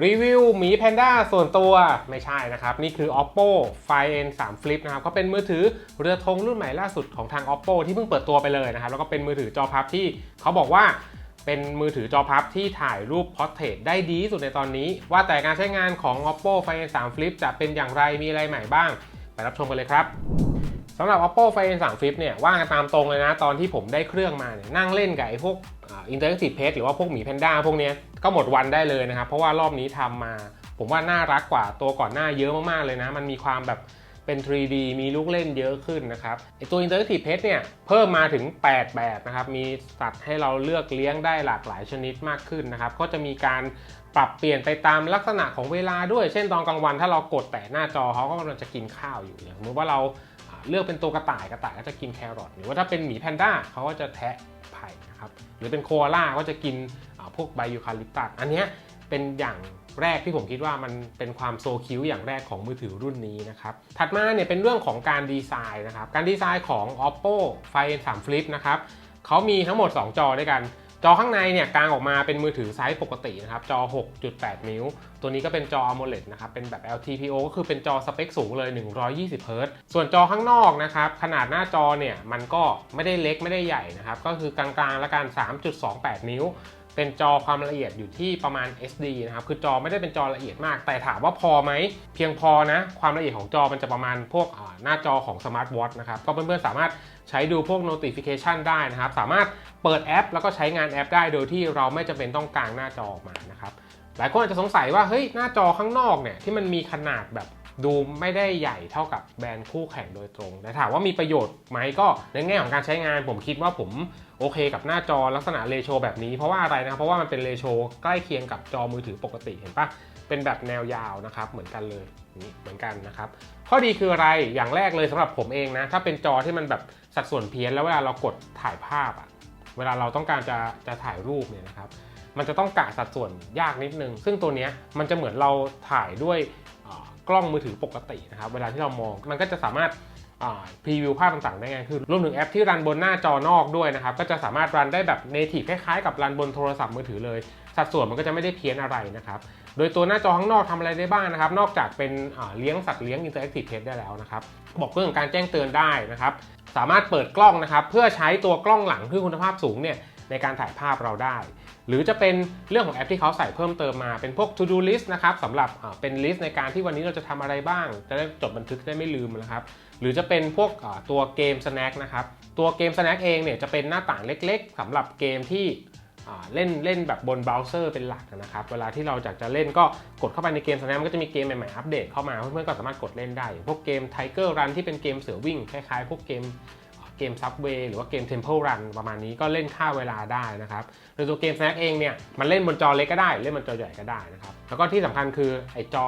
รีวิวหมีแพนด้าส่วนตัวไม่ใช่นะครับ นี่คือ oppo find n 3 flip นะครับเขาเป็นมือถือเรือธงรุ่นใหม่ล่าสุดของทาง oppo ที่เพิ่งเปิดตัวไปเลยนะครับ แล้วก็เป็นมือถือจอพับที่เขาบอกว่าเป็นมือถือจอพับที่ถ่ายรูปพอร์เทรตได้ดีสุดในตอนนี้ ว่าแต่การใช้งานของ oppo find n 3 flip จะเป็นอย่างไรมีอะไรใหม่บ้าง ไปรับชมกันเลยครับำหรับ oppo find 3 flip เนี่ยว่ากันตามตรงเลยนะ ตอนที่ผมได้เครื่องมาเนี่ยนั่งเล่นกับไอ้พวกอินเตอร์แอคทีฟเพจหรือว่าพวกหมีแพนด้าพวกเนี้ยก็หมดวันได้เลยนะครับ เพราะว่ารอบนี้ทำมา ผมว่าน่ารักกว่าตัวก่อนหน้าเยอะมากๆเลยนะ มันมีความแบบเป็น 3D มีลูกเล่นเยอะขึ้นนะครับไอตัว Interactive Pet เนี่ยเพิ่มมาถึง 8 แบบนะครับ มีสัตว์ให้เราเลือกเลี้ยงได้หลากหลายชนิดมากขึ้นนะครับ ก็จะมีการปรับเปลี่ยนไปตามลักษณะของเวลาด้วย เช่นตอนกลางวันถ้าเรากดแตะหน้าจอเขาก็กำลังจะกินข้าวอยู่อย่างสมมติว่าเรา เลือกเป็นตัวกระต่ายกระต่ายก็จะกินแครอทหรือว่าถ้าเป็นหมีแพนด้าเขาก็จะแทะไผ่นะครับหรือเป็นโคอาล่าก็จะกินพวกไบยูคาลิปตัสอันนี้เป็นอย่างแรกที่ผมคิดว่ามันเป็นความโซคิวอย่างแรกของมือถือรุ่นนี้นะครับถัดมาเนี่ยเป็นเรื่องของการดีไซน์นะครับการดีไซน์ของ oppo find n 3 flip นะครับเขามีทั้งหมด 2 จอด้วยกัน จอข้างในเนี่ยกลางออกมาเป็นมือถือไซส์ปกตินะครับจอ 6.8 นิ้ว ตัวนี้ก็เป็นจอ AMOLED นะครับเป็นแบบ LTPO ก็คือเป็นจอสเปคสูงเลย 120 Hz ส่วนจอข้างนอกนะครับขนาดหน้าจอเนี่ยมันก็ไม่ได้เล็กไม่ได้ใหญ่นะครับก็คือกลางๆและกัน 3.28 นิ้ว เป็นจอความละเอียดอยู่ที่ประมาณ SD นะครับคือจอไม่ได้เป็นจอละเอียดมาก แต่ถามว่าพอไหมเพียงพอนะความละเอียดของจอมันจะประมาณพวกหน้าจอของสมาร์ทวอทนะครับก็เพื่อนๆสามารถ ใช้ดูพวก notification ได้นะครับ สามารถเปิดแอป แล้วก็ใช้งานแอปได้โดยที่เราไม่จำเป็นต้องกางหน้าจอออกมานะครับหลายคนอาจจะสงสัยว่าเฮ้ยหน้าจอข้างนอกเนี่ยที่มันมีขนาดแบบดูไม่ได้ใหญ่เท่ากับแบรนด์คู่แข่งโดยตรงแต่ถามว่ามีประโยชน์ไหมก็ในแง่ของการใช้งาน ผมคิดว่าผมโอเคกับหน้าจอลักษณะเรโชแบบนี้เพราะว่าอะไรนะเพราะว่ามันเป็นเรโชใกล้เคียงกับจอมือถือปกติเห็นปะเป็นแบบแนวยาวนะครับเหมือนกันเลย เหมือนกันนะครับ ข้อดีคืออะไรอย่างแรกเลยสำหรับผมเองนะ ถ้าเป็นจอที่มันแบบสัดส่วนเพี้ยนแล้วเวลาเรากดถ่ายภาพอะเวลาเราต้องการจะจะถ่ายรูปเนี่ยนะครับ มันจะต้องกะสัดส่วนยากนิดนึง ซึ่งตัวนี้มันจะเหมือนเราถ่ายด้วยกล้องมือถือปกตินะครับ เวลาที่เรามองมันก็จะสามารถพรีวิวภาพต่างๆ ได้ง่ายขึ้นรวมถึงแอปที่รันบนหน้าจอนอกด้วยนะครับ ก็จะสามารถรันได้แบบเนทีฟคล้ายๆ กับรันบนโทรศัพท์มือถือเลย สัดส่วนมันก็จะไม่ได้เพี้ยนอะไรนะครับ โดยตัวหน้าจอข้างนอกทำอะไรได้บ้างนะครับ นอกจากเป็นเลี้ยงสัตว์เลี้ยง Interactive Test ได้แล้วนะครับ บอกเรื่องของการแจ้งเตือนได้นะครับ สามารถเปิดกล้องนะครับ เพื่อใช้ตัวกล้องหลังที่คุณภาพสูงเนี่ยในการถ่ายภาพเราได้ หรือจะเป็นเรื่องของแอปที่เขาใส่เพิ่มเติมมา เป็นพวก to do list นะครับสำหรับเป็นลิสต์ในการที่วันนี้เราจะทำอะไรบ้าง จะได้จดบันทึกได้ไม่ลืมนะครับ หรือจะเป็นพวกตัวเกม snack นะครับ ตัวเกม snack เองเนี่ยจะเป็นหน้าต่างเล็ก ๆสำหรับเกมที่ เล่นเล่นแบบบนเบราว์เซอร์เป็นหลักนะครับ เวลาที่เราอยากจะเล่นก็กดเข้าไปในเกม snack มันก็จะมีเกมใหม่ๆอัปเดตเข้ามาเพื่อนๆก็สามารถกดเล่นได้ พวกเกม Tiger Run ที่เป็นเกมเสือวิ่งคล้ายๆ พวกเกมเกม Subway หรือว่าเกม Temple Run ประมาณนี้ก็เล่นค่าเวลาได้นะครับโดยตัวเกม Snack เองเนี่ยมันเล่นบนจอเล็กก็ได้ เล่นบนจอใหญ่ก็ได้นะครับ แล้วก็ที่สำคัญคือไอ้จอ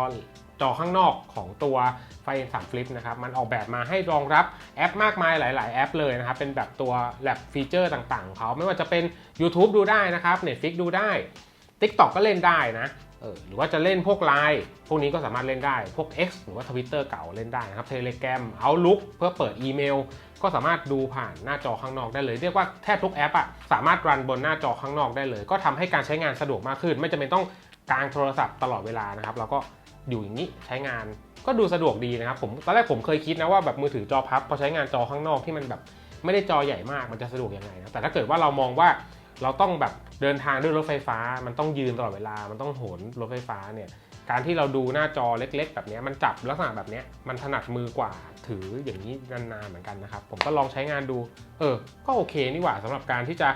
จอข้างนอกของตัวไฟ3 Flip นะครับมันออกแบบมาให้รองรับแอปมากมายหลาย ๆ แอปเลยนะครับ เป็นแบบตัวแลบฟีเจอร์ต่างๆของเขาไม่ว่าจะเป็น YouTube ดูได้นะครับ Netflix ดูได้ TikTok ก็เล่นได้นะเออหรือว่าจะเล่นพวก Line พวกนี้ก็สามารถเล่นได้ พวก X หรือว่า Twitter เก่าเล่นได้นะครับ Telegram Outlook เพื่อเปิดอีเมล ก็สามารถดูผ่านหน้าจอข้างนอกได้เลย เรียกว่าแทบทุกแอปอะสามารถรันบนหน้าจอข้างนอกได้เลย ก็ทำให้การใช้งานสะดวกมากขึ้น ไม่จำเป็นต้องกางโทรศัพท์ตลอดเวลานะครับเราก็ อยู่อย่างนี้ใช้งานก็ดูสะดวกดีนะครับผมตอนแรกผมเคยคิดนะว่าแบบมือถือจอพับพอใช้งานจอข้างนอกที่มันแบบไม่ได้จอใหญ่มากมันจะสะดวกยังไงนะแต่ถ้าเกิดว่าเรามองว่าเราต้องแบบเดินทางด้วยรถไฟฟ้า มันต้องยืนตลอดเวลา มันต้องโหนรถไฟฟ้าเนี่ยการที่เราดูหน้าจอเล็ก ๆ แบบนี้มันจับลักษณะแบบนี้มันถนัดมือกว่าถืออย่างนี้นานๆเหมือนกันนะครับผมก็ลองใช้งานดู เออ ก็โอเคนี่หว่าสำหรับการที่จะ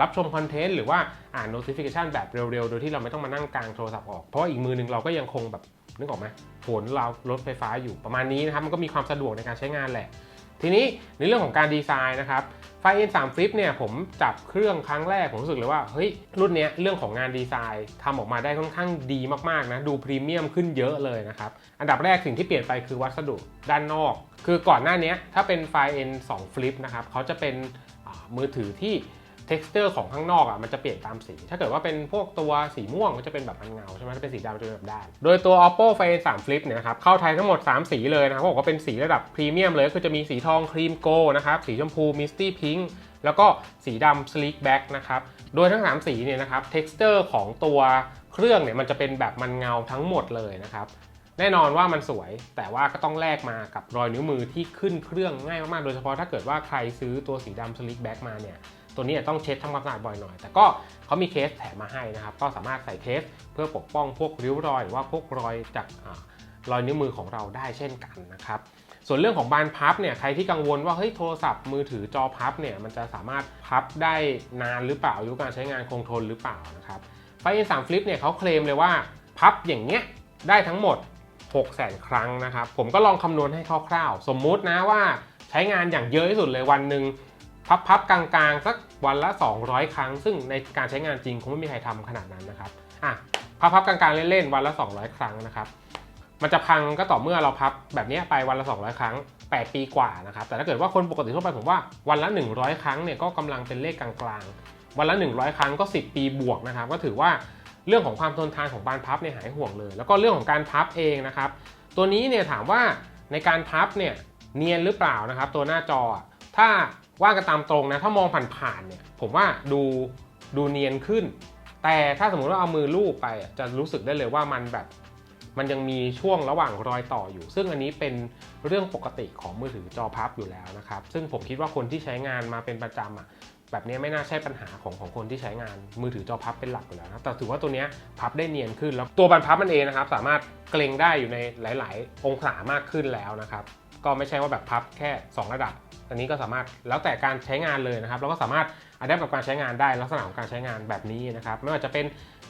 รับชมคอนเทนต์หรือว่าอ่าน notification แบบเร็วๆ โดยที่เราไม่ต้องมานั่งกลางโทรศัพท์ออก เพราะว่าอีกมือหนึ่งเราก็ยังคงแบบ นึกออกไหมโหนเรารถไฟฟ้าอยู่ประมาณนี้นะครับ มันก็มีความสะดวกในการใช้งานแหละ ทีนี้ในเรื่องของการดีไซน์นะครับไฟ N3 Flip เนี่ยผมจับเครื่องครั้งแรก ผมรู้สึกเลยว่าเฮ้ยรุ่นนี้เรื่องของงานดีไซน์ทำออกมาได้ค่อนข้างดีมากๆนะดูพรีเมียมขึ้นเยอะเลยนะครับ อันดับแรกสิ่งที่เปลี่ยนไปคือวัสดุด้านนอก คือก่อนหน้านี้ถ้าเป็นไฟ N2 Flip นะครับเขาจะเป็นมือถือที่ texture ของข้างนอกอะมันจะเปลี่ยนตามสี ถ้าเกิดว่าเป็นพวกตัวสีม่วงก็จะเป็นแบบมันเงาใช่ไหมถ้าเป็นสีดำจะเป็นแบบด้าน โดยตัว oppo find 3 flip เนี่ยนะครับเข้าไทยทั้งหมด 3 สีเลยนะครับเขาบอกว่าเป็นสีระดับพรีเมียมเลยก็คือจะมีสีทองครีมโกนะครับสีชมพู misty pink แล้วก็สีดำ sleek black นะครับโดยทั้ง 3 สีเนี่ยนะครับ texture ของตัวเครื่องเนี่ยมันจะเป็นแบบมันเงาทั้งหมดเลยนะครับแน่นอนว่ามันสวยแต่ว่าก็ต้องแลกมากับรอยนิ้วมือที่ขึ้นเครื่องง่ายมากๆ โดยเฉพาะถ้าเกิดว่าใครซื้อตัวสีดำสลิกแบ็กมาเนี่ย ตัวนี้ต้องเช็ดทำความสะอาดบ่อยหน่อย แต่ก็เขามีเคสแถมมาให้นะครับ ก็สามารถใส่เคสเพื่อปกป้องพวกริ้วรอยหรือว่าพวกรอยจากอรอยนิ้วมือของเราได้เช่นกันนะครับ ส่วนเรื่องของบานพับเนี่ยใครที่กังวลว่าเฮ้ยโทรศัพท์มือถือจอพับเนี่ยมันจะสามารถพับได้นานหรือเปล่าอายุการใช้งานคงทนหรือเปล่านะครับไฟ N3 Flip เนี่ยเขาเคลมเลยว่าพับอย่างเงี้ยได้ทั้งหมด 6 0 0 0 0ครั้งนะครับ ผมก็ลองคำนวณให้คร่าวๆ สมมุตินะว่าใช้งานอย่างเยอะที่สุดเลยวันหนึ่ง พับพับๆกลางๆ สักวันละ 200 ครั้ง ซึ่งในการใช้งานจริงคงไม่มีใครทำขนาดนั้นนะครับอะพับพับๆกลางๆเล่นๆวันละ 200 ครั้งนะครับมันจะพังก็ต่อเมื่อเราพับแบบนี้ไปวันละ 200 ครั้ง 8 ปีกว่านะครับแต่ถ้าเกิดว่าคนปกติทั่วไปผมว่าวันละ 100 ครั้งเนี่ยก็กำลังเป็นเลขกลางๆ วันละ 100 ครั้งก็ 10 ปีบวกนะครับก็ถือว่าเรื่องของความทนทานของบานพับเนี่ยหายห่วงเลย แล้วก็เรื่องของการพับเองนะครับ ตัวนี้เนี่ยถามว่าในการพับเนี่ยเนียนหรือเปล่านะครับ ตัวหน้าจอถ้า ว่ากันตามตรงนะ ถ้ามองผ่านๆเนี่ย ผมว่าดูดูเนียนขึ้น แต่ถ้าสมมุติว่าเอามือลูบไปจะรู้สึกได้เลยว่ามันแบบ มันยังมีช่วงระหว่างรอยต่ออยู่ ซึ่งอันนี้เป็นเรื่องปกติของมือถือจอพับอยู่แล้วนะครับ ซึ่งผมคิดว่าคนที่ใช้งานมาเป็นประจำอะแบบนี้ไม่น่าใช่ปัญหาของของคนที่ใช้งานมือถือจอพับเป็นหลักอยู่แล้วนะแต่ถือว่าตัวเนี้ยพับได้เนียนขึ้น แล้วตัวบรรพับมันเองนะครับ สามารถเกรงได้อยู่ในหลาย ๆ องศามากขึ้นแล้วนะครับ ก็ไม่ใช่ว่าแบบพับแค่ 2 ระดับ อันนี้ก็สามารถแล้วแต่การใช้งานเลยนะครับแล้วก็สามารถอัดแอปกับการใช้งานได้ลักษณะของการใช้งานแบบนี้นะครับไม่ว่าจะเป็น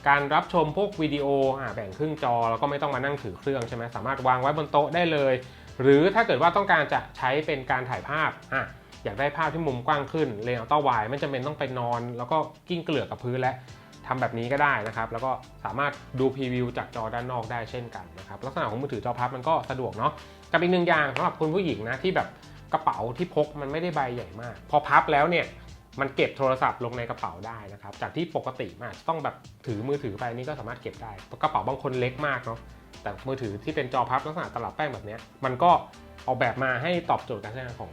การรับชมพวกวิดีโออ่าแบ่งครึ่งจอแล้วก็ไม่ต้องมานั่งถือเครื่องใช่ไหมสามารถวางไว้บนโต๊ะได้เลย หรือถ้าเกิดว่าต้องการจะใช้เป็นการถ่ายภาพอะอยากได้ภาพที่มุมกว้างขึ้นเลนส์อัลต้าไวด์ไม่จำเป็นต้องไปนอน แล้วก็กิ้งเกลือกกับพื้นและทำแบบนี้ก็ได้นะครับ แล้วก็สามารถดูพรีวิวจากจอด้านนอกได้เช่นกันนะครับ ลักษณะของมือถือจอพับมันก็สะดวกเนาะกับอีกหนึ่งอย่างสำหรับคุณผู้หญิงนะที่แบบ กระเป๋าที่พกมันไม่ได้ใบใหญ่มาก พอพับแล้วเนี่ยมันเก็บโทรศัพท์ลงในกระเป๋าได้นะครับ จากที่ปกติมาจจะต้องแบบถือมือถือไปนี่ก็สามารถเก็บได้กระเป๋าบางคนเล็กมากเนาะแต่มือถือที่เป็นจอพับลักษณะตลับแป้งแบบนี้มันก็ออกแบบมาให้ตอบโจทย์การใช้งานของ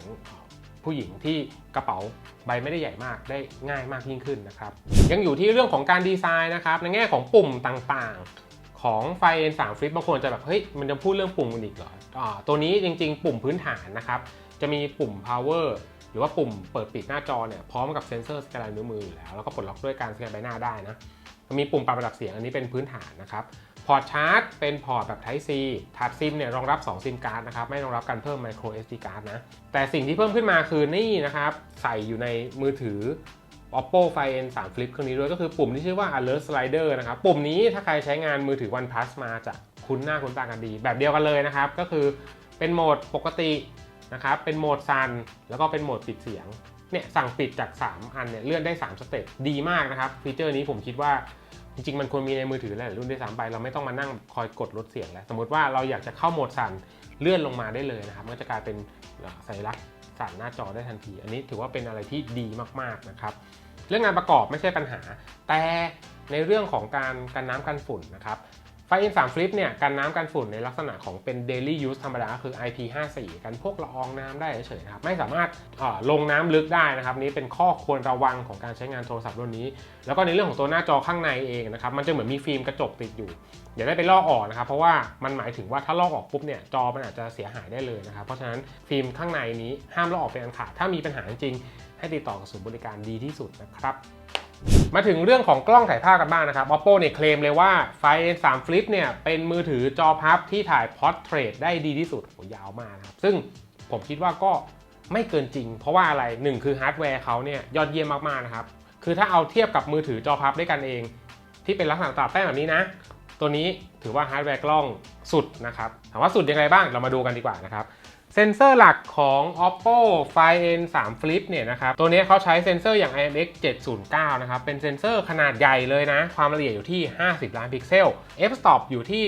ผู้หญิงที่กระเป๋าใบไม่ได้ใหญ่มากได้ง่ายมากยิ่งขึ้นนะครับ ยังอยู่ที่เรื่องของการดีไซน์นะครับ ในแง่ของปุ่มต่างๆ ของไฟ N3 Flip บางคนจะแบบเฮ้ยมันจะพูดเรื่องปุ่มกันอีกเหรออตัวนี้จริงๆ ปุ่มพื้นฐานนะครับ จะมีปุ่ม power หรือว่าปุ่มเปิดปิดหน้าจอเนี่ยพร้อมกับเซ็นเซอร์สแกนลายนิ้วมืออยู่แล้ว แล้วก็ปลดล็อกด้วยการสแกนใบหน้าได้นะมีปุ่มปรับระดับเสียงอันนี้เป็นพื้นฐานนะครับ พอร์ตชาร์จเป็นพอร์ตแบบ Type C ถาดซิมเนี่ยรองรับ 2 ซิมการ์ดนะครับ ไม่รองรับการเพิ่ม micro SD card นะ แต่สิ่งที่เพิ่มขึ้นมาคือนี่นะครับ ใส่อยู่ในมือถือ oppo find n3 flip เครื่องนี้ด้วยก็คือปุ่มที่ชื่อว่า alert slider นะครับ ปุ่มนี้ถ้าใครใช้งานมือถือ OnePlus มาจะคุ้นหน้าคุ้นตากันดี แบบเดียวกันเลยนะครับ ก็คือเป็นโหมดปกติ นะครับ เป็นโหมดซันแล้วก็เป็นโหมดปิดเสียง เนี่ยสั่งปิดจาก 3 อันเนี่ยเลื่อนได้ 3 สเต็ปดีมากนะครับ ฟีเจอร์นี้ผมคิดว่าจริงๆ มันควรมีในมือถือหลายรุ่นด้วยซ้ำไปเราไม่ต้องมานั่งคอยกดลดเสียงแล้ว สมมติว่าเราอยากจะเข้าโหมดสั่นเลื่อนลงมาได้เลยนะครับมันก็จะกลายเป็นสัญลักษณ์สั่นหน้าจอได้ทันที อันนี้ถือว่าเป็นอะไรที่ดีมากๆนะครับเรื่องงานประกอบไม่ใช่ปัญหา แต่ในเรื่องของการกันน้ำกันฝุ่นนะครับ ไฟ N3 Flip เนี่ยกันน้ำกันฝุ่นในลักษณะของเป็น daily use ธรรมดาคือ IP54 กันพวกละอองน้ำได้เฉยๆนะครับไม่สามารถลงน้ำลึกได้นะครับนี่เป็นข้อควรระวังของการใช้งานโทรศัพท์รุ่นนี้ แล้วก็ในเรื่องของตัวหน้าจอข้างในเองนะครับมันจะเหมือนมีฟิล์มกระจกติดอยู่ อย่าได้ไปลอกออกนะครับเพราะว่ามันหมายถึงว่าถ้าลอกออกปุ๊บเนี่ยจอมันอาจจะเสียหายได้เลยนะครับเพราะฉะนั้นฟิล์มข้างในนี้ห้ามลอกออกเป็นอันขาดถ้ามีปัญหาจริงให้ติดต่อกับศูนย์บริการดีที่สุดนะครับ มาถึงเรื่องของกล้องถ่ายภาพกันบ้างนะครับ oppo เนี่ยเคลมเลยว่าไฟ N3 Flip เนี่ยเป็นมือถือจอพับที่ถ่าย portrait ได้ดีที่สุดโหยาวมากนะครับ ซึ่งผมคิดว่าก็ไม่เกินจริง เพราะว่าอะไรหนึ่งคือฮาร์ดแวร์เขาเนี่ยยอดเยี่ยมมากๆนะครับ คือถ้าเอาเทียบกับมือถือจอพับด้วยกันเอง ที่เป็นลักษณะตลับแป้งแบบนี้นะ ตัวนี้ถือว่าฮาร์ดแวร์กล้องสุดนะครับถามว่าสุดยังไงบ้างเรามาดูกันดีกว่านะครับ เซนเซอร์หลักของ oppo find n3 flip เนี่ยนะครับ ตัวนี้เขาใช้เซนเซอร์อย่าง IMX 709 นะครับ เป็นเซนเซอร์ขนาดใหญ่เลยนะ ความละเอียดอยู่ที่ 50 ล้านพิกเซล f-stop อยู่ที่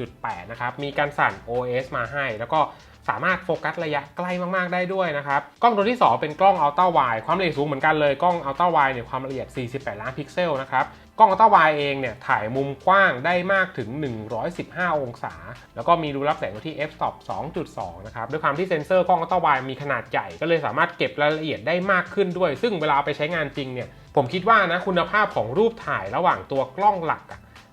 1.8 นะครับ มีการสั่น OS มาให้ แล้วก็สามารถโฟกัสระยะใกล้มากๆได้ด้วยนะครับ กล้องตัวที่ 2 เป็นกล้อง ultra wide ความละเอียดสูงเหมือนกันเลย กล้อง ultra wide เนี่ยความละเอียด 48 ล้านพิกเซลนะครับ กล้อง ultra wide เองเนี่ยถ่ายมุมกว้างได้มากถึง 115 องศา แล้วก็มีรูรับแสงที่ f-stop 2.2 นะครับ ด้วยความที่เซ็นเซอร์กล้อง ultra wide มีขนาดใหญ่ ก็เลยสามารถเก็บรายละเอียดได้มากขึ้นด้วย ซึ่งเวลาไปใช้งานจริงเนี่ย ผมคิดว่านะคุณภาพของรูปถ่ายระหว่างตัวกล้องหลัก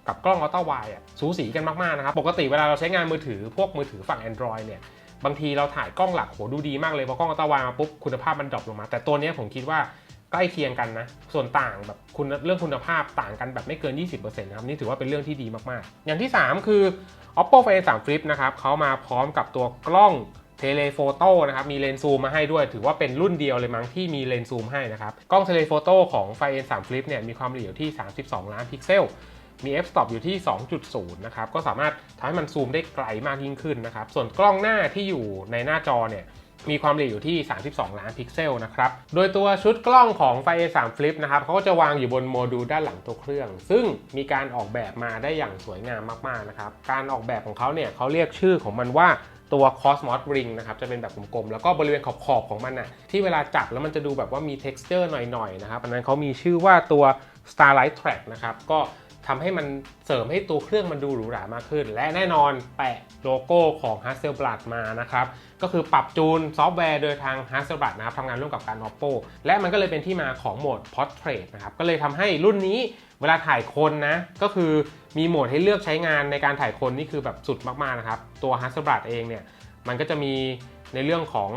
กับกล้องอัลตร้าไวด์อะสูสีกันมากๆนะครับ ปกติเวลาเราใช้งานมือถือพวกมือถือฝั่ง Android เนี่ยบางทีเราถ่ายกล้องหลักโหดูดีมากเลยพอกล้องอัลตร้าไวมาปุ๊บคุณภาพมันดรอปลงมา แต่ตัวนี้ผมคิดว่า ใกล้เคียงกันนะ ส่วนต่างแบบคุณเรื่องคุณภาพต่างกันแบบไม่เกิน 20%นะครับนี่ถือว่าเป็นเรื่องที่ดีมากๆ อย่างที่ 3 คือ oppo find 3 flip นะครับเขามาพร้อมกับตัวกล้องเทเลโฟโต้นะครับมีเลนส์ซูมมาให้ด้วย ถือว่าเป็นรุ่นเดียวเลยมั้งที่มีเลนส์ซูมให้นะครับกล้องเทเลโฟโต้ของ Find N3 Flip เนี่ยมีความละเอียดที่ 32 ล้านพิกเซล มี f stop อยู่ที่ 2.0 นะครับ ก็สามารถทำให้มันซูมได้ไกลมากยิ่งขึ้นนะครับ ส่วนกล้องหน้าที่อยู่ในหน้าจอเนี่ย มีความละเอียดอยู่ที่ 32 ล้านพิกเซลนะครับ โดยตัวชุดกล้องของ Find A3 Flip นะครับเขาก็จะวางอยู่บนโมดูลด้านหลังตัวเครื่อง ซึ่งมีการออกแบบมาได้อย่างสวยงามมากๆนะครับ การออกแบบของเขาเนี่ยเขาเรียกชื่อของมันว่าตัว Cosmos Ring นะครับ จะเป็นแบบกลมๆ แล้วก็บริเวณขอบๆ ของมันน่ะที่เวลาจับแล้วมันจะดูแบบว่ามี texture หน่อยๆ นะครับ อันนั้นเขามีชื่อว่าตัว Starlight Track นะครับ ก็ ทำให้มันเสริมให้ตัวเครื่องมันดูหรูหรามากขึ้น และแน่นอนแปะโลโก้ของ Hasselblad มานะครับ ก็คือปรับจูนซอฟต์แวร์โดยทาง Hasselblad นะครับทำงานร่วมกับการ Oppo และมันก็เลยเป็นที่มาของโหมด Portrait นะครับ ก็เลยทำให้รุ่นนี้เวลาถ่ายคนนะ ก็คือมีโหมดให้เลือกใช้งานในการถ่ายคนนี่คือแบบสุดมากๆนะครับ ตัว Hasselblad เองเนี่ย มันก็จะมีในเรื่องของ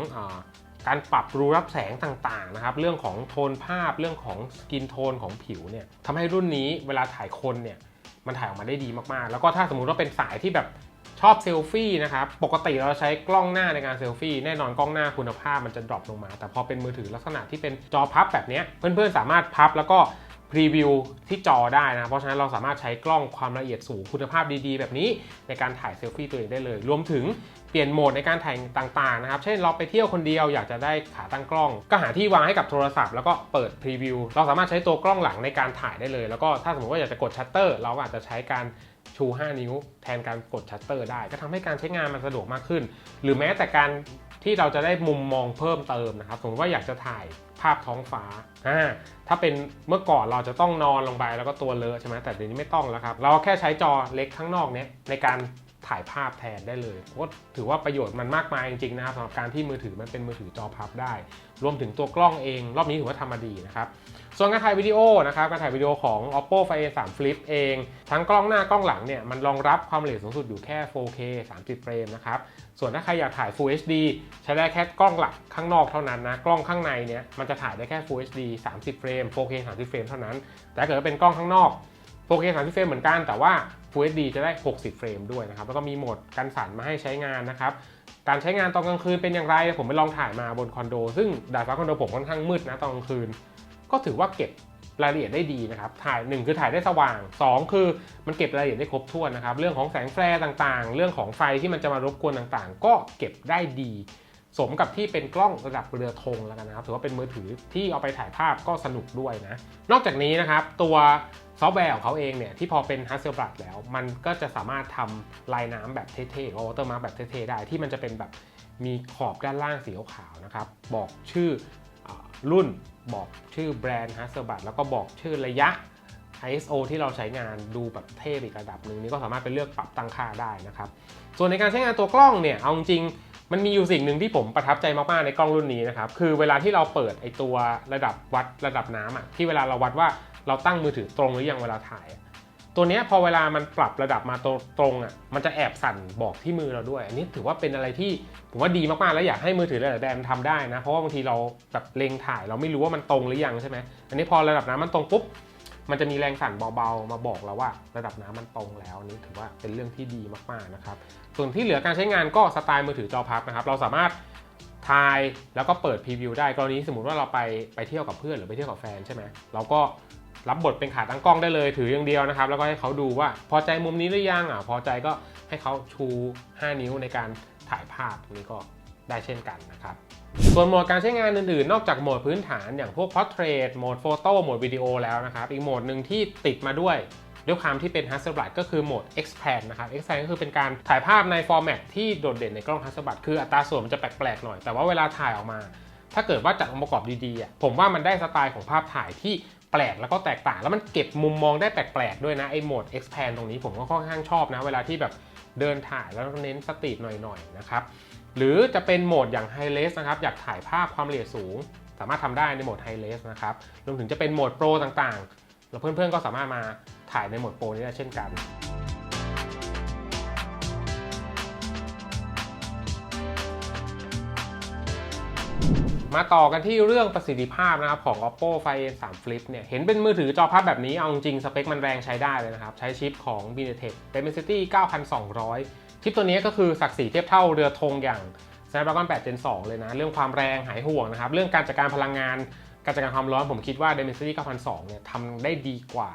การปรับรูรับแสงต่างๆนะครับ เรื่องของโทนภาพเรื่องของสกินโทนของผิวเนี่ยทำให้รุ่นนี้เวลาถ่ายคนเนี่ยมันถ่ายออกมาได้ดีมากๆ แล้วก็ถ้าสมมุติว่าเป็นสายที่แบบชอบเซลฟี่นะครับ ปกติเราใช้กล้องหน้าในการเซลฟี่ แน่นอนกล้องหน้าคุณภาพมันจะดรอปลงมา แต่พอเป็นมือถือลักษณะที่เป็นจอพับแบบนี้ เพื่อนๆสามารถพับแล้วก็ พรีวิวที่จอได้นะ เพราะฉะนั้นเราสามารถใช้กล้องความละเอียดสูงคุณภาพดีๆ แบบนี้ในการถ่ายเซลฟี่ตัวเองได้เลย รวมถึงเปลี่ยนโหมดในการถ่ายต่างๆนะครับ เช่นเราไปเที่ยวคนเดียวอยากจะได้ขาตั้งกล้อง ก็หาที่วางให้กับโทรศัพท์แล้วก็เปิดพรีวิวเราสามารถใช้ตัวกล้องหลังในการถ่ายได้เลย แล้วก็ถ้าสมมติว่าอยากจะกดชัตเตอร์ เราก็อาจจะใช้การชู 5 นิ้ว แทนการกดชัตเตอร์ได้ ก็ทำให้การใช้งานมันสะดวกมากขึ้น หรือแม้แต่การ ที่เราจะได้มุมมองเพิ่มเติมนะครับสมมติว่าอยากจะถ่ายภาพท้องฟ้าอ่าถ้าเป็นเมื่อก่อนเราจะต้องนอนลงไปแล้วก็ตัวเลอะใช่ไหมแต่เดี๋ยวนี้ไม่ต้องแล้วครับ เราแค่ใช้จอเล็กข้างนอกเนี้ยในการ ถ่ายภาพแทนได้เลยก็ถือว่าประโยชน์มันมากมายจริงๆนะครับสำหรับการที่มือถือมันเป็นมือถือจอพับได้ รวมถึงตัวกล้องเอง รอบนี้ถือว่าทำมาดีนะครับส่วนการถ่ายวิดีโอนะครับการถ่ายวิดีโอของ oppo find 3 flip เอง ทั้งกล้องหน้ากล้องหลังเนี่ยมันรองรับความละเอียดสูงสุดอยู่แค่ 4k 30 เฟรมนะครับส่วนถ้าใครอยากถ่าย Full HD ใช้ได้แค่กล้องหลักข้างนอกเท่านั้นนะกล้องข้างในเนี่ยมันจะถ่ายได้แค่ Full HD 30 เฟรม 4k 30 เฟรมเท่านั้น แต่ถ้าเกิดเป็นกล้องข้างนอก 4k 30 เฟรมเหมือนกันแต่ว่า Full HD จะได้ 60 เฟรมด้วยนะครับ แล้วก็มีโหมดกันสั่นมาให้ใช้งานนะครับ การใช้งานตอนกลางคืนเป็นอย่างไร ผมไปลองถ่ายมาบนคอนโด ซึ่งดาดฟ้าคอนโดผมค่อนข้างมืดนะตอนกลางคืน ก็ถือว่าเก็บรายละเอียดได้ดีนะครับ ถ่ายหนึ่งคือถ่ายได้สว่าง 2 คือมันเก็บรายละเอียดได้ครบถ้วนนะครับ เรื่องของแสงแฟลร์ต่างๆ เรื่องของไฟที่มันจะมารบกวนต่างๆ ก็เก็บได้ดี สมกับที่เป็นกล้องระดับเรือธงแล้วกันนะครับ ถือว่าเป็นมือถือที่เอาไปถ่ายภาพก็สนุกด้วยนะ นอกจากนี้นะครับตัว ซอฟต์แวร์ของเขาเองเนี่ยที่พอเป็น Hasselblad แล้ว มันก็จะสามารถทำลายน้ำแบบเท่ๆวอเตอร์มาร์แบบเท่ๆได้ที่มันจะเป็นแบบมีขอบด้านล่างสีขาวนะครับ บอกชื่ออรุ่นบอกชื่อแบรนด์ Hasselblad แล้วก็บอกชื่อระยะ ISO ที่เราใช้งานดูแบบเท่อีกระดับหนึ่งนี่ก็สามารถไปเลือกปรับตั้งค่าได้นะครับ ส่วนในการใช้งานตัวกล้องเนี่ยเอาจริงมันมีอยู่สิ่งหนึ่งที่ผมประทับใจมากๆในกล้องรุ่นนี้นะครับ คือเวลาที่เราเปิดไอตัวระดับวัดระดับน้ำอะที่เวลาเราวัดว่า เราตั้งมือถือตรงหรือยังเวลาถ่าย ตัวนี้พอเวลามันปรับระดับมาตตรงอะมันจะแอบสั่นบอกที่มือเราด้วย อันนี้ถือว่าเป็นอะไรที่ผมว่าดีมากๆแล้วอยากให้มือถือหลายๆแบรนด์ทำได้นะ เพราะว่าบางทีเราแบบเล็งถ่าย เราไม่รู้ว่ามันตรงหรือยังใช่ไหมอันนี้พอระดับน้ำมันตรงปุ๊บมันจะมีแรงสั่นเบาๆ มาบอกเราว่า ระดับน้ำมันตรงแล้วนี้ถือว่าเป็นเรื่องที่ดีมากๆนะครับ ส่วนที่เหลือการใช้งานก็สไตล์มือถือจอพับนะครับ เราสามารถถ่ายแล้วก็เปิดพรีวิวได้ กรณีสมมติว่าเราไปไปเที่ยวกับเพื่อนหรือไปเที่ยวกับแฟนใช่ไหมเราก็ รับบทเป็นขาตั้งกล้องได้เลยถืออย่างเดียวนะครับ แล้วก็ให้เขาดูว่าพอใจมุมนี้หรือยังอะพอใจก็ให้เขาชู 5 นิ้วในการถ่ายภาพนี้ก็ได้เช่นกันนะครับ ส่วนโหมดการใช้งานอื่นๆ นอกจากโหมดพื้นฐานอย่างพวก Portrait โหมด Photo โหมดวิดีโอแล้วนะครับ อีกโหมดหนึ่งที่ติดมาด้วยด้วยความที่เป็น Hasselblad ก็คือโหมด Expand นะครับ Expand ก็คือเป็นการถ่ายภาพในฟอร์แมตที่โดดเด่นในกล้อง Hasselblad คืออัตราส่วนมันจะแปลกๆหน่อย แต่ว่าเวลาถ่ายออกมา ถ้าเกิดว่าจัดองค์ประกอบดีๆผมว่ามันได้สไตล์ของภาพถ่ายที่ แปลกแล้วก็แตกต่างแล้วมันเก็บมุมมองได้แปลกๆด้วยนะไอ้โหมด expand ตรงนี้ผมก็ค่อนข้างชอบนะ เวลาที่แบบเดินถ่ายแล้วเน้นสตรีทหน่อยๆนะครับหรือจะเป็นโหมดอย่าง High Res นะครับอยากถ่ายภาพความละเอียดสูง สามารถทำได้ในโหมด High Res นะครับรวมถึงจะเป็นโหมด Pro ต่างๆแล้วเพื่อนๆก็สามารถมาถ่ายในโหมดโปรนี้ได้เช่นกัน มาต่อกันที่เรื่องประสิทธิภาพนะครับของ oppo find n 3 flip เนี่ยเห็นเป็นมือถือจอพับแบบนี้เอาจริงสเปคมันแรงใช้ได้เลยนะครับ ใช้ชิปของ MediaTek Dimensity 9200 ชิปตัวนี้ก็คือศักดิ์ศรีเทียบเท่าเรือธงอย่าง Snapdragon 8 Gen 2 เลยนะ เรื่องความแรงหายห่วงนะครับ เรื่องการจัดการพลังงาน การจัดการความร้อนผมคิดว่า Dimensity 9002 เนี่ยทำได้ดีกว่า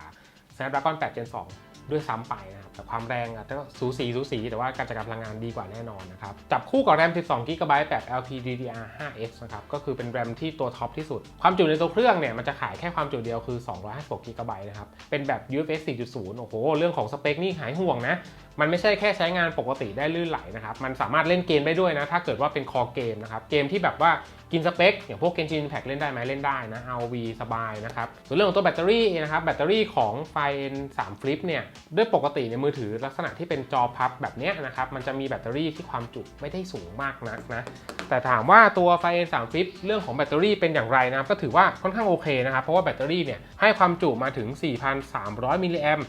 Snapdragon 8 Gen 2 ด้วยซ้ำไปนะครับแต่ความแรงอาจจะสูสีสูสี แต่ว่าการจัดการพลังงานดีกว่าแน่นอนนะครับจับคู่กับ RAM 12 GB แบบ LPDDR5X นะครับก็คือเป็น RAM ที่ตัวท็อปที่สุด ความจุในตัวเครื่องเนี่ยมันจะขายแค่ความจุเดียวคือ 256 GB นะครับเป็นแบบ UFS 4.0 โอ้โห เรื่องของสเปคนี่หายห่วงนะ มันไม่ใช่แค่ใช้งานปกติได้ลื่นไหลนะครับมันสามารถเล่นเกมได้ด้วยนะถ้าเกิดว่าเป็นคอเกมนะครับเกมที่แบบว่ากินสเปคอย่างพวก Genshin Impact เล่นได้ไหมเล่นได้นะ RV สบายนะครับส่วนเรื่องของตัวแบตเตอรี่นะครับแบตเตอรี่ของ Find N3 Flip เนี่ยด้วยปกติในมือถือลักษณะที่เป็นจอพับแบบนี้นะครับ มันจะมีแบตเตอรี่ที่ความจุไม่ได้สูงมากนักนะ แต่ถามว่าตัว Find N3 Flip เรื่องของแบตเตอรี่เป็นอย่างไรนะครับ ก็ถือว่าค่อนข้างโอเคนะครับ เพราะว่าแบตเตอรี่เนี่ยให้ความจุมาถึง 4,300 มิลลิแอม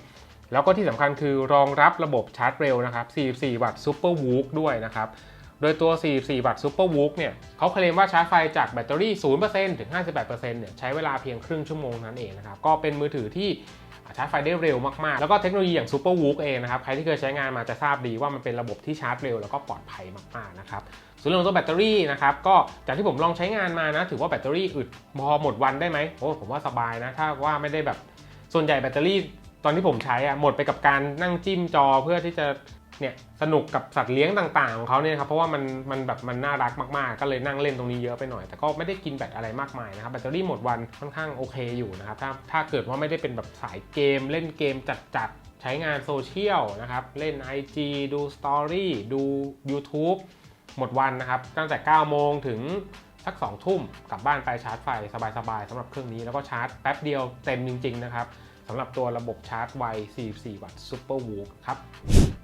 แล้วก็ที่สำคัญคือรองรับระบบชาร์จเร็วนะครับ 44 วัตต์ซูเปอร์วูฟด้วยนะครับโดยตัว 44 วัตต์ซูเปอร์วูฟเนี่ยเขาเคลมว่าชาร์จไฟจากแบตเตอรี่ 0%ถึง 58%เนี่ย ใช้เวลาเพียงครึ่งชั่วโมงนั้นเองนะครับ ก็เป็นมือถือที่ ชาร์จไฟได้เร็วมากๆ แล้วก็เทคโนโลยีอย่างซูเปอร์วูฟเองนะครับ ใครที่เคยใช้งานมาจะทราบดีว่ามันเป็นระบบที่ชาร์จเร็วแล้วก็ปลอดภัยมากๆนะครับส่วนเรื่องของตัวแบตเตอรี่นะครับก็จากที่ผมลองใช้งานมานะ ถือว่าแบตเตอรี่อึดพอหมดวันได้ไหมโอ้ผมว่าสบายนะ ถ้าว่าไม่ได้แบบส่วนใหญ่แบตเตอรี่ตอนที่ผมใช้อะหมดไปกับการนั่งจิ้มจอเพื่อที่จะ เนี่ยสนุกกับสัตว์เลี้ยงต่างๆของเขาเนี่ยครับเพราะว่ามันมันแบบมันน่ารักมากๆ ก็เลยนั่งเล่นตรงนี้เยอะไปหน่อย แต่ก็ไม่ได้กินแบตอะไรมากมายนะครับแบตเตอรี่หมดวันค่อนข้างโอเคอยู่นะครับถ้าถ้าเกิดว่าไม่ได้เป็นแบบสายเกมเล่นเกมจัดๆใช้งานโซเชียลนะครับเล่น IG ดูสตอรี่ดู YouTube หมดวันนะครับตั้งแต่ 9 โมงถึงสัก 2 ทุ่มกลับบ้านไปชาร์จไฟสบายๆสำหรับเครื่องนี้แล้วก็ชาร์จแป๊บเดียวเต็มจริง ๆ นะครับ สำหรับตัวระบบชาร์จไว 44 วัตต์ Super w o o ครับ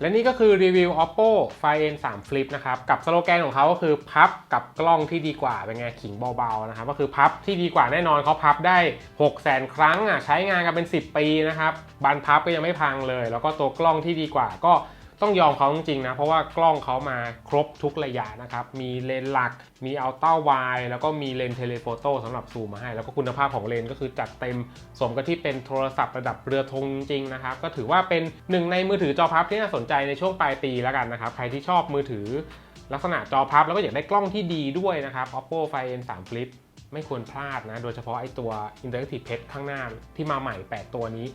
และนี่ก็คือรีวิว Oppo Find N3 Flip นะครับ กับสโลแกนของเขาก็คือพับกับกล้องที่ดีกว่า เป็นไงขิงเบาๆนะครับ ก็คือพับที่ดีกว่าแน่นอนเขาพับได้ 6 0 0 0 0ครั้งอะใช้งานกันเป็น 10 ปีนะครับบานพับก็ยังไม่พังเลย แล้วก็ตัวกล้องที่ดีกว่าก็ ต้องยอมเขาจริงๆนะ เพราะว่ากล้องเขามาครบทุกระยะนะครับ มีเลนส์หลัก มีอัลต้าไวแล้วก็มีเลนส์เทเลโฟโต้สำหรับซูมมาให้ แล้วก็คุณภาพของเลนส์ก็คือจัดเต็ม สมกับที่เป็นโทรศัพท์ระดับเรือธงจริงนะครับ ก็ถือว่าเป็นหนึ่งในมือถือจอพับที่น่าสนใจในช่วงปลายปีแล้วกันนะครับ ใครที่ชอบมือถือลักษณะจอพับแล้วก็อยากได้กล้องที่ดีด้วยนะครับ Oppo Find N3 Flip ไม่ควรพลาดนะ โดยเฉพาะไอตัว Interactive Pet ข้างหน้าที่มาใหม่ 8 ตัวนี้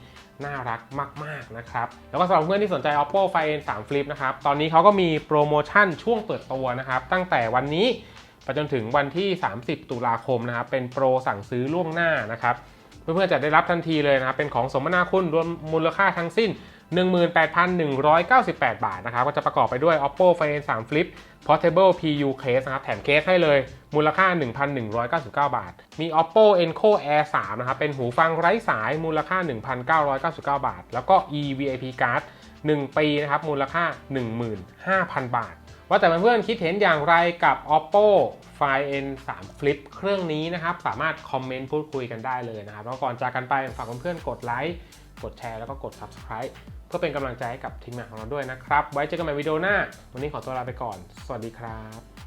น่ารักมาก ๆ นะครับ แล้วก็สำหรับเพื่อนที่สนใจ Oppo Find N3 Flip นะครับ ตอนนี้เขาก็มีโปรโมชั่นช่วงเปิดตัวนะครับ ตั้งแต่วันนี้ไปจนถึงวันที่ 30 ตุลาคมนะครับ เป็นโปรสั่งซื้อล่วงหน้านะครับ เพื่อนๆจะได้รับทันทีเลยนะครับ เป็นของสมนาคุณรวมมูลค่าทั้งสิ้น 18,198 บาทนะครับก็จะประกอบไปด้วย Oppo Find 3 Flip Portable PU Case นะครับแถมเคสให้เลยมูลค่า 1,199 บาท มี Oppo Enco Air 3นะครับเป็นหูฟังไร้สายมูลค่า 1,999 บาท แล้วก็ eVIP Card 1 ปีนะครับมูลค่า 15,000 บาท ว่าแต่เพื่อนๆคิดเห็นอย่างไรกับ Oppo Find N3 Flip เครื่องนี้นะครับ สามารถคอมเมนต์พูดคุยกันได้เลยนะครับแล้วก่อนจากกันไปฝากเพื่อนๆกดไลค์ กดแชร์แล้วก็กด Subscribe เพื่อเป็นกำลังใจให้กับทีมงานของเราด้วยนะครับ ไว้เจอกันใหม่วิดีโอหน้า วันนี้ขอตัวลาไปก่อน สวัสดีครับ